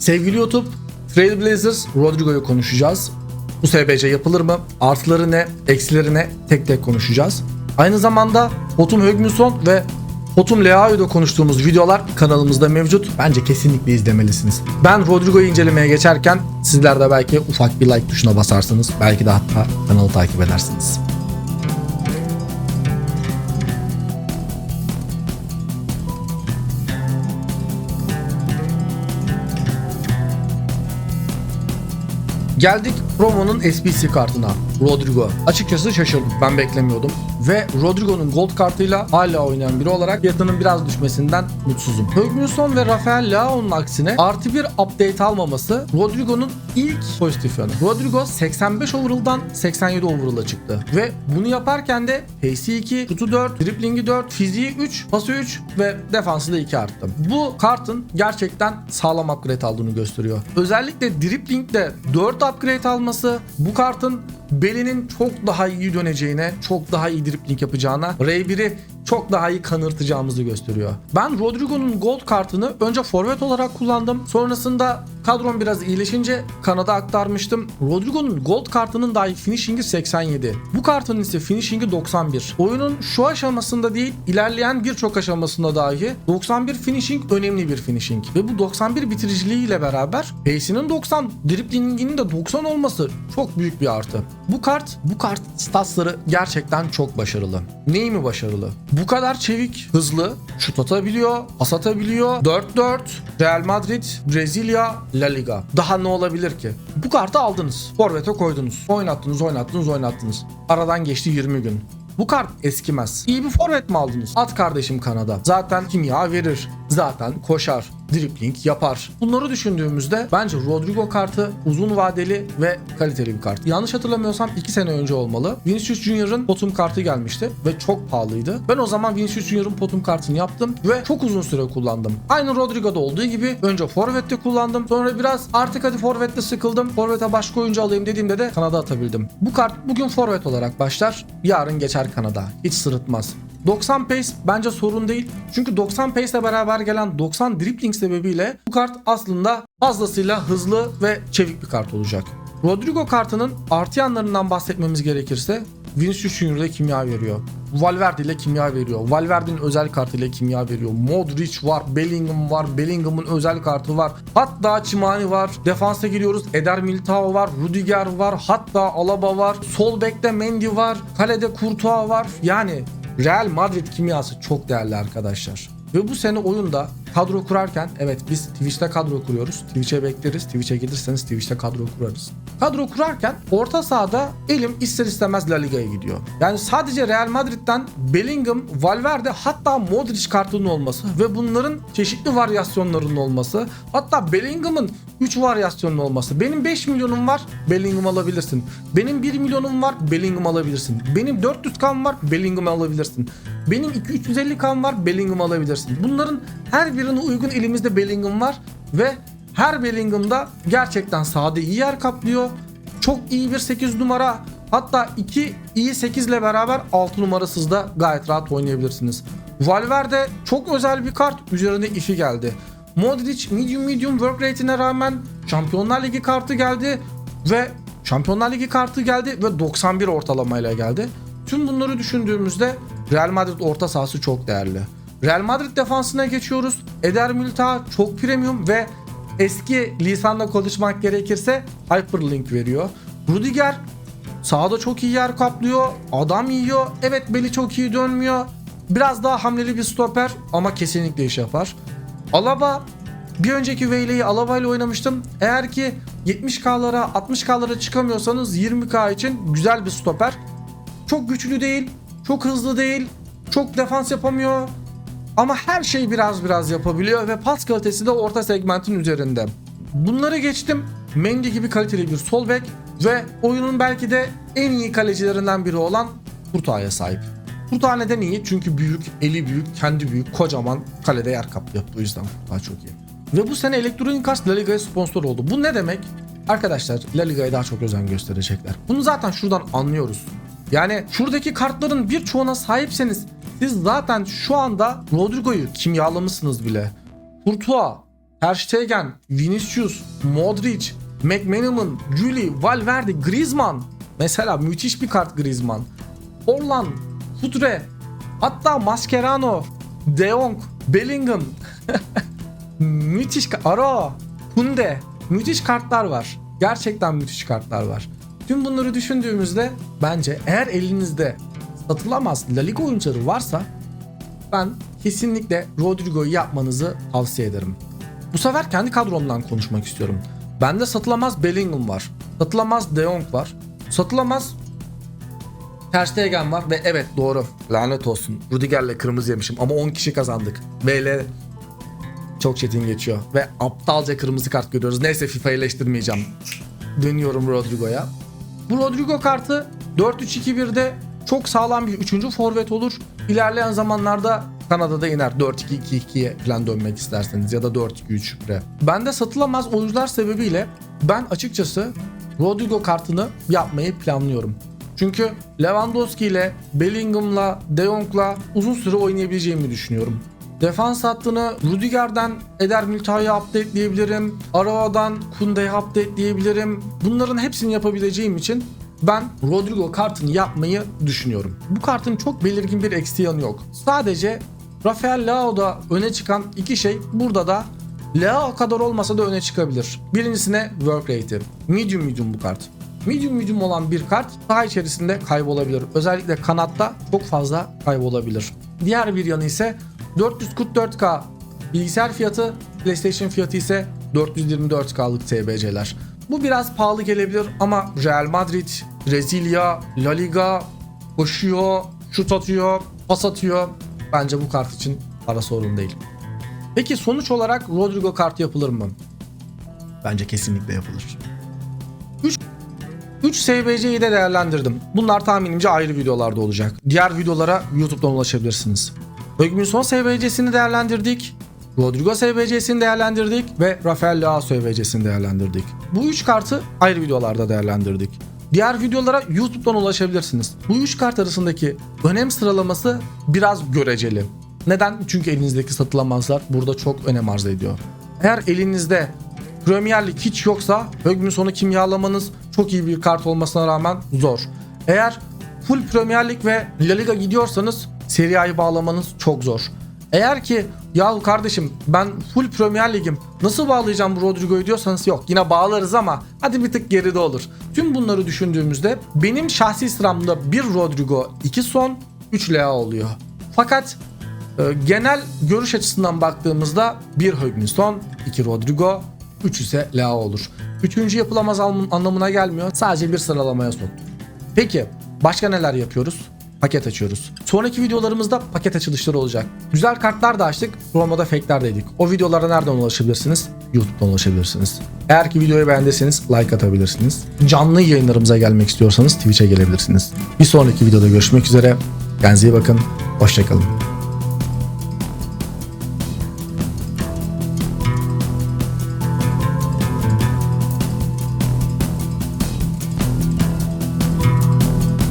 Sevgili YouTube, Trailblazers Rodrigo'yu konuşacağız. Bu SBC yapılır mı? Artıları ne? Eksileri ne? Tek tek konuşacağız. Aynı zamanda Hotum Högmüson ve Hotum Leao'yu da konuştuğumuz videolar kanalımızda mevcut. Bence kesinlikle izlemelisiniz. Ben Rodrigo'yu incelemeye geçerken sizler de belki ufak bir like tuşuna basarsınız. Belki de hatta kanalı takip edersiniz. Geldik Promo'nun SBC kartına. Rodrigo. Açıkçası şaşırdım. Ben beklemiyordum. Ve Rodrigo'nun gold kartıyla hala oynayan biri olarak fiyatının biraz düşmesinden mutsuzum. Hugminson ve Rafael Leao'nun aksine artı bir update almaması Rodrigo'nun ilk pozitif yanı. Rodrigo 85 overall'dan 87 overall'a çıktı. Ve bunu yaparken de pace'i 2, şutu 4, driblingi 4, fiziği 3, pası 3 ve defansı da 2 arttı. Bu kartın gerçekten sağlam upgrade aldığını gösteriyor. Özellikle driblingde 4 upgrade alması bu kartın belinin çok daha iyi döneceğine, çok daha iyi dribbling yapacağına, R1'i çok daha iyi kanırtacağımızı gösteriyor. Ben Rodrigo'nun gold kartını önce forvet olarak kullandım. Sonrasında kadrom biraz iyileşince kanada aktarmıştım. Rodrigo'nun gold kartının dahi finishing'i 87. Bu kartın ise finishing'i 91. Oyunun şu aşamasında değil, ilerleyen birçok aşamasında dahi 91 finishing önemli bir finishing. Ve bu 91 bitiriciliğiyle beraber pace'inin 90, driblinginin de 90 olması çok büyük bir artı. Bu kart, bu kart statsları gerçekten çok başarılı. Neyi mi başarılı? Bu kadar çevik, hızlı, şut atabiliyor, pas atabiliyor. 4-4, Real Madrid, Brezilya, La Liga. Daha ne olabilir ki? Bu kartı aldınız. Forvet'e koydunuz. Oynattınız, oynattınız, oynattınız. Aradan geçti 20 gün. Bu kart eskimez. İyi bir forvet mi aldınız? At kardeşim Kanada. Zaten kimya verir. Zaten koşar. Dribbling yapar. Bunları düşündüğümüzde bence Rodrigo kartı uzun vadeli ve kaliteli bir kart. Yanlış hatırlamıyorsam 2 sene önce olmalı. Vinicius Junior'ın potum kartı gelmişti ve çok pahalıydı. Ben o zaman Vinicius Junior'ın potum kartını yaptım ve çok uzun süre kullandım. Aynı Rodrigo'da olduğu gibi önce forvette kullandım. Sonra biraz artık hadi forvette sıkıldım. Forvete başka oyuncu alayım dediğimde de Kanada atabildim. Bu kart bugün forvet olarak başlar. Yarın geçer Kanada. Hiç sırıtmaz. 90 pace bence sorun değil. Çünkü 90 pace ile beraber gelen 90 dribbling sebebiyle bu kart aslında fazlasıyla hızlı ve çevik bir kart olacak. Rodrigo kartının artı yanlarından bahsetmemiz gerekirse Vinicius Junior'da kimya veriyor. Valverde ile kimya veriyor. Valverde'nin özel kartıyla kimya veriyor. Modric var, Bellingham var, Bellingham'ın özel kartı var. Hatta Çimani var. Defansa giriyoruz. Eder Militao var, Rudiger var, hatta Alaba var. Sol bekte Mendy var. Kalede Courtois var. Yani Real Madrid kimyası çok değerli arkadaşlar. Ve bu sene oyunda kadro kurarken evet biz Twitch'te kadro kuruyoruz. Twitch'e bekleriz. Twitch'e gelirseniz Twitch'te kadro kurarız. Kadro kurarken orta sahada elim ister istemez La Liga'ya gidiyor. Yani sadece Real Madrid'den Bellingham, Valverde hatta Modric kartının olması ve bunların çeşitli varyasyonlarının olması hatta Bellingham'ın 3 varyasyonun olması. Benim 5 milyonum var Bellingham alabilirsin. Benim 1 milyonum var Bellingham alabilirsin. Benim 400 kan var Bellingham alabilirsin. Benim 250 kan var Bellingham alabilirsin. Bunların her birine uygun elimizde Bellingham var ve her Bellingham'da gerçekten sahada iyi yer kaplıyor. Çok iyi bir 8 numara hatta 2 iyi 8 ile beraber 6 numarasız da gayet rahat oynayabilirsiniz. Valverde çok özel bir kart üzerinde ifi geldi. Modric medium medium work rate'ine rağmen Şampiyonlar Ligi kartı geldi ve Şampiyonlar Ligi kartı geldi ve 91 ortalamayla geldi. Tüm bunları düşündüğümüzde Real Madrid orta sahası çok değerli. Real Madrid defansına geçiyoruz. Eder Militao çok premium ve eski lisanla konuşmak gerekirse hyperlink veriyor. Rudiger sahada çok iyi yer kaplıyor. Adam yiyor. Evet beli çok iyi dönmüyor. Biraz daha hamleli bir stoper ama kesinlikle iş yapar. Alaba bir önceki Veyle'yi Alaba ile oynamıştım. Eğer ki 70K'lara 60K'lara çıkamıyorsanız 20K için güzel bir stoper. Çok güçlü değil, çok hızlı değil, çok defans yapamıyor. Ama her şeyi biraz biraz yapabiliyor ve pas kalitesi de orta segmentin üzerinde. Bunları geçtim. Mendy gibi kaliteli bir sol bek ve oyunun belki de en iyi kalecilerinden biri olan Kurtağ'a sahip. Kurtağı neden iyi? Çünkü büyük, eli büyük, kendi büyük, kocaman kalede yer kaplıyor. Bu yüzden Kurtağı çok iyi. Ve bu sene Electronic Arts La Liga'ya sponsor oldu. Bu ne demek? Arkadaşlar La Liga'ya daha çok özen gösterecekler. Bunu zaten şuradan anlıyoruz. Yani şuradaki kartların birçoğuna sahipseniz siz zaten şu anda Rodrigo'yu kimyalamışsınız bile. Courtois, Ter Stegen, Vinicius, Modric, McManaman, Juli, Valverde, Griezmann. Mesela müthiş bir kart Griezmann. Orlan, Futre, hatta Mascherano, De Jong, Bellingham. müthiş Ara, Kunde. Müthiş kartlar var. Gerçekten müthiş kartlar var. Tüm bunları düşündüğümüzde bence eğer elinizde satılamaz La Liga oyuncuları varsa ben kesinlikle Rodrigo'yu yapmanızı tavsiye ederim. Bu sefer kendi kadromdan konuşmak istiyorum. Bende satılamaz Bellingham var. Satılamaz De Jong var. Satılamaz Ter Stegen var ve evet doğru. Lanet olsun. Rudiger'le kırmızı yemişim ama 10 kişi kazandık. VL çok çetin geçiyor ve aptalca kırmızı kart görüyoruz. Neyse FIFA eleştirmeyeceğim. Dönüyorum Rodrigo'ya. Bu Rodrigo kartı 4-3-2-1'de çok sağlam bir 3. forvet olur. İlerleyen zamanlarda Kanada'da iner 4-2-2-2'ye falan dönmek isterseniz ya da 4-2-3-1'e. Bende satılamaz oyuncular sebebiyle ben açıkçası Rodrigo kartını yapmayı planlıyorum. Çünkü Lewandowski ile Bellingham'la De Jong'la uzun süre oynayabileceğimi düşünüyorum. Defans hattını Rudiger'den Eder Milita'ya updateleyebilirim. Arao'dan Kunde'ye updateleyebilirim. Bunların hepsini yapabileceğim için ben Rodrigo kartını yapmayı düşünüyorum. Bu kartın çok belirgin bir eksiği yanı yok. Sadece Rafael Leao'da öne çıkan iki şey burada da Leao kadar olmasa da öne çıkabilir. Birincisine work rate'i. Medium medium bu kart. Medium medium olan bir kart saha içerisinde kaybolabilir. Özellikle kanatta çok fazla kaybolabilir. Diğer bir yanı ise 444K bilgisayar fiyatı, PlayStation fiyatı ise 424K'lık TBC'ler. Bu biraz pahalı gelebilir ama Real Madrid, Brezilya, La Liga koşuyor, şut atıyor, pas atıyor. Bence bu kart için para sorun değil. Peki sonuç olarak Rodrigo kartı yapılır mı? Bence kesinlikle yapılır. 3 3 SBC'yi de değerlendirdim. Bunlar tahminimce ayrı videolarda olacak. Diğer videolara YouTube'dan ulaşabilirsiniz. Bugün son SBC'sini değerlendirdik. Rodrigo SBC'sini değerlendirdik ve Rafael Leao SBC'sini değerlendirdik. Bu üç kartı ayrı videolarda değerlendirdik. Diğer videolara YouTube'dan ulaşabilirsiniz. Bu üç kart arasındaki önem sıralaması biraz göreceli. Neden? Çünkü elinizdeki satılamazlar burada çok önem arz ediyor. Eğer elinizde Premier Lig hiç yoksa Högmün sonu kimyalamanız çok iyi bir kart olmasına rağmen zor. Eğer full Premier Lig ve La Liga gidiyorsanız Serie A'yı bağlamanız çok zor. Eğer ki ya kardeşim ben full Premier Lig'im nasıl bağlayacağım Rodrigo'yu diyorsanız yok yine bağlarız ama hadi bir tık geride olur. Tüm bunları düşündüğümüzde benim şahsi sıramda bir Rodrigo, iki son, 3 Lea oluyor. Fakat e, genel görüş açısından baktığımızda bir Hugminson, iki Rodrigo, 3 ise Lea olur. Üçüncü yapılamaz anlam- anlamına gelmiyor. Sadece bir sıralamaya soktuk. Peki başka neler yapıyoruz? Paket açıyoruz. Sonraki videolarımızda paket açılışları olacak. Güzel kartlar da açtık. Promada fake'ler de yedik. O videolara nereden ulaşabilirsiniz? YouTube'dan ulaşabilirsiniz. Eğer ki videoyu beğendiyseniz like atabilirsiniz. Canlı yayınlarımıza gelmek istiyorsanız Twitch'e gelebilirsiniz. Bir sonraki videoda görüşmek üzere. Kendinize iyi bakın. Hoşçakalın.